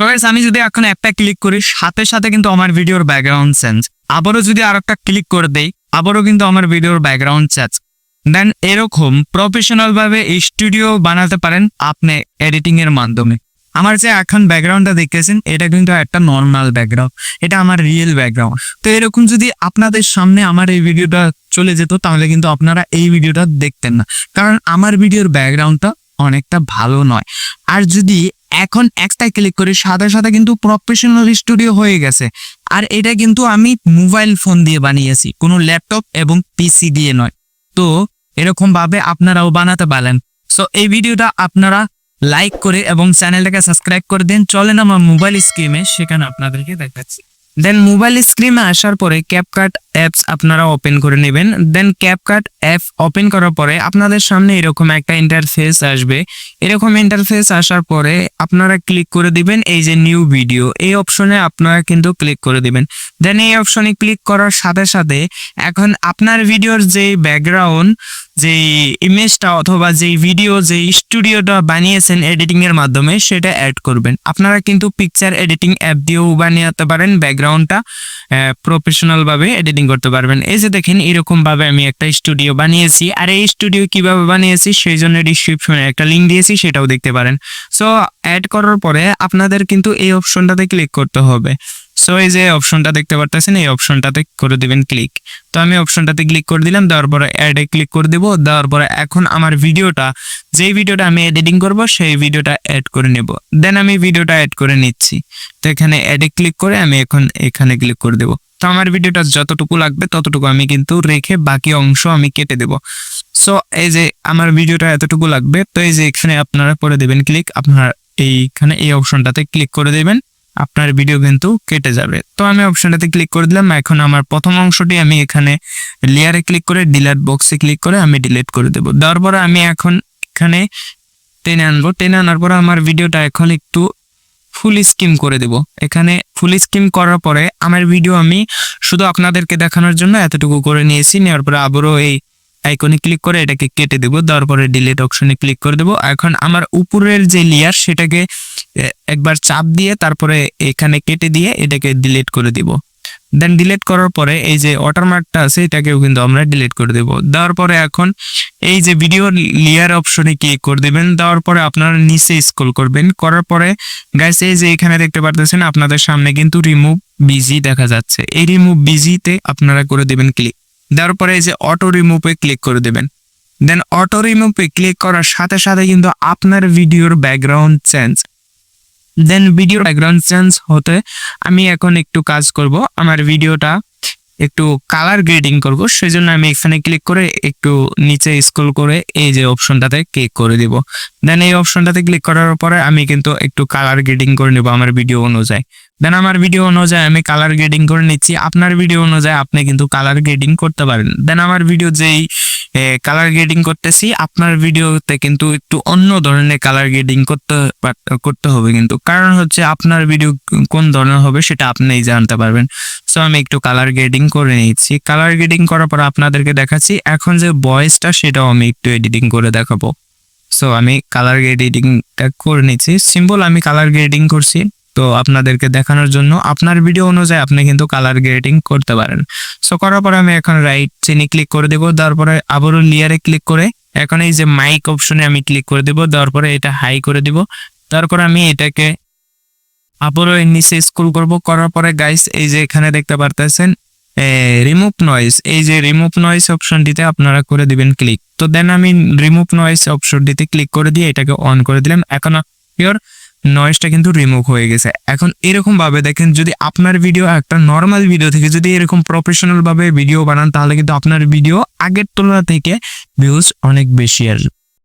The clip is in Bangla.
সো আমি যদি এখন একটা ক্লিক করি, সাথে সাথে কিন্তু আমার ভিডিওর ব্যাকগ্রাউন্ড চেঞ্জ আবারও যদি আর একটা ক্লিক করে দেই, আবারও কিন্তু আমার ভিডিওর ব্যাকগ্রাউন্ড চেঞ্জ দেন এরকম প্রফেশনাল ভাবে স্টুডিও বানাতে পারেন আপনি এডিটিং এর মাধ্যমে। আমার যে এখন ব্যাকগ্রাউন্ডটা দেখতেছেন, এটা কিন্তু একটা নর্মাল ব্যাকগ্রাউন্ড এটা আমার রিয়েল ব্যাকগ্রাউন্ড তো এরকম যদি আপনাদের সামনে আমার এই ভিডিওটা চলে যেত, তাহলে কিন্তু আপনারা এই ভিডিওটা দেখতেন না। কারণ আমার ভিডিওর ব্যাকগ্রাউন্ডটা অনেকটা ভালো নয়। আর যদি এখন একটা ক্লিক করি, সাথে সাথে কিন্তু প্রফেশনাল স্টুডিও হয়ে গেছে। আর এটা কিন্তু আমি মোবাইল ফোন দিয়ে বানিয়েছি, কোনো ল্যাপটপ এবং পিসি দিয়ে নয়। তো এরকম ভাবে আপনারাও বানাতে পারেন। সো এই ভিডিওটা আপনারা লাইক করে এবং চ্যানেলটাকে সাবস্ক্রাইব করে দেন। চলেন আমার মোবাইল স্ক্রিনে সেখানে আপনাদেরকে দেখাচ্ছি। দেন মোবাইল স্ক্রিনে আসার পরে ক্যাপকাট অ্যাপস আপনারা ওপেন করে নেবেন। দেন ক্যাপকাট অ্যাপ ওপেন করার পরে আপনাদের সামনে এরকম একটা ইন্টারফেস আসবে। এরকম ইন্টারফেস আসার পরে আপনারা ক্লিক করে দিবেন এই যে নিউ ভিডিও এই অপশনে আপনারা কিন্তু ক্লিক করে দিবেন। দেন এই অপশনে ক্লিক করার সাথে সাথে এখন আপনার ভিডিওর যে ব্যাকগ্রাউন্ড যে ইমেজটা অথবা যে ভিডিও যে স্টুডিওটা বানিয়েছেন এডিটিং এর মাধ্যমে সেটা অ্যাড করবেন। আপনারা কিন্তু পিকচার এডিটিং অ্যাপ দিয়েও বানিয়ে পারেন ব্যাকগ্রাউন্ডটা প্রফেশনাল ভাবে এডিটিং করতে পারবেন। এই যে দেখেন এরকম ভাবে আমি একটা স্টুডিও বানিয়েছি। আর এই স্টুডিও কীভাবে বানিয়েছি, সেই জন্য ডিসক্রিপশনে একটা লিঙ্ক দিয়েছি, সেটাও দেখতে পারেন। সো অ্যাড করার পরে আপনাদের কিন্তু এই অপশনটাতে ক্লিক করতে হবে। সো এই যে অপশনটা দেখতে পারতেছেন, এই অপশনটাতে করে দিবেন ক্লিক তো আমি অপশনটাতে ক্লিক করে দিলাম, দেওয়ার পরে অ্যাডে ক্লিক করে দেবো। দেওয়ার পরে এখন আমার ভিডিওটা, যেই ভিডিওটা আমি এডিটিং করব, সেই ভিডিওটা অ্যাড করে নেব। দেন আমি ভিডিওটা অ্যাড করে নিচ্ছি। তো এখানে অ্যাডে ক্লিক করে আমি এখন এখানে ক্লিক করে দেবো। তো আমার ভিডিওটা যতটুকু লাগবে ততটুকু আমি কিন্তু রেখে বাকি অংশ আমি কেটে দেব। সো এই যে আমার ভিডিওটা এতটুকু লাগবে, তো এই যে এখানে আপনারা করে দেবেন ক্লিক আপনার এইখানে এই অপশনটাতে ক্লিক করে দেবেন, আপনার ভিডিও কিন্তু কেটে যাবে। তো আমি অপশনটাতে ক্লিক করে দিলাম, এখন আমার প্রথম অংশটি আমি এখানে লেয়ারে ক্লিক করে ডিলেট বক্সে ক্লিক করে আমি ডিলিট করে দেবো। দেওয়ার পরে আমি এখন এখানে টেনে আনব। টেনে আনার পরে আমার ভিডিওটা এখন একটু ফুল স্কিম করে দেব। এখানে ফুল স্কিম করার পরে আমার ভিডিও আমি শুধু আপনাদেরকে দেখানোর জন্য এতটুকু করে নিয়েছি। নেওয়ার পরে আবারও এই আইকনে ক্লিক করে এটাকে কেটে দেবো। দেওয়ার পরে ডিলিট অপশনে ক্লিক করে দেবো। এখন আমার উপরের যে লেয়ার সেটাকে একবার চাপ দিয়ে তারপরে এখানে কেটে দিয়ে এটাকে ডিলিট করে দিব। দেন ডিলিট করার পরে এই যে ওয়াটারমার্কটা আছে, এটাকেও কিন্তু আমরা ডিলিট করে দেব। দেওয়ার পরে এখন এই যে ভিডিও লেয়ার অপশনে ক্লিক করে দিবেন। দেওয়ার পরে আপনারা নিচে স্ক্রল করবেন। করার পরে গাইস এই যে এখানে দেখতে পারতেছেন, আপনাদের সামনে কিন্তু রিমুভ বিজি দেখা যাচ্ছে। এই রিমুভ বিজিতে আপনারা করে দিবেন ক্লিক দেওয়ার পরে এই যে অটো রিমুভে ক্লিক করে দেবেন। দেন অটো রিমুভে ক্লিক করার সাথে সাথে কিন্তু আপনার ভিডিওর ব্যাকগ্রাউন্ড চেঞ্জ দেন ভিডিও ব্যাকগ্রাউন্ড চেঞ্জ হতে আমি এখন একটু কাজ করব। আমার ভিডিওটা একটু কালার গ্রেডিং করব সেই জন্য আমি এখানে ক্লিক করে একটু নিচে স্ক্রল করে এই যে অপশনটাতে ক্লিক করে দিব। দেন এই অপশনটাতে ক্লিক করার পরে আমি কিন্তু একটু কালার গ্রেডিং করে নেব আমার ভিডিও অনুযায়ী। দেন আমার ভিডিও অনুযায়ী আমি কালার গ্রেডিং করে নিচ্ছি। আপনার ভিডিও অনুযায়ী আপনি কিন্তু কালার গ্রেডিং করতে পারেন। দেন আমার ভিডিও যেই কালার গ্রেডিং করতেছি, আপনার ভিডিওতে কিন্তু একটু অন্য ধরনের কালার গ্রেডিং করতে করতে হবে কিন্তু। কারণ হচ্ছে আপনার ভিডিও কোন ধরনের হবে সেটা আপনিই জানতে পারবেন। সো আমি একটু কালার গ্রেডিং করে নিচ্ছি। কালার গ্রেডিং করার পর আপনাদেরকে দেখাচ্ছি, এখন যে ভয়েসটা সেটাও আমি একটু এডিটিং করে দেখাবো। সো আমি কালার গ্রেডিংটা করে নিচ্ছি। সিম্পল আমি কালার গ্রেডিং করছি। তো আপনাদেরকে দেখানোর জন্য আপনার ভিডিও অনুযায়ী আপনি কিন্তু কালার গ্রেডিং করতে পারেন। সো করার পরে আমি এখন রাইট চিনি ক্লিক করে দেবো তারপরে আবারও লেয়ারে ক্লিক করে এখন এই যে মাইক অপশনে আমি ক্লিক করে দেবো, দেওয়ার পরে এটা হাই করে দিব। তারপর আমি এটাকে আবারও এর নিচে স্ক্রল করব, করার পরে গাইস এই যে এখানে দেখতে পারতেছেন রিমুভ নয়েজ এই যে রিমুভ নয়েজ অপশনটিতে আপনারা করে দিবেন ক্লিক তো দেন আমি রিমুভ নয়েজ অপশনটিতে ক্লিক করে দিয়ে এটাকে অন করে দিলাম। এখন পিওর নয়েজটা কিন্তু রিমুভ হয়ে গেছে। এখন এরকমভাবে দেখেন, যদি আপনার ভিডিও একটা নর্মাল ভিডিও থেকে যদি এরকম প্রফেশনালভাবে ভিডিও বানান, তাহলে কিন্তু আপনার ভিডিও আগের তুলনা থেকে ভিউজ অনেক বেশি আসবে।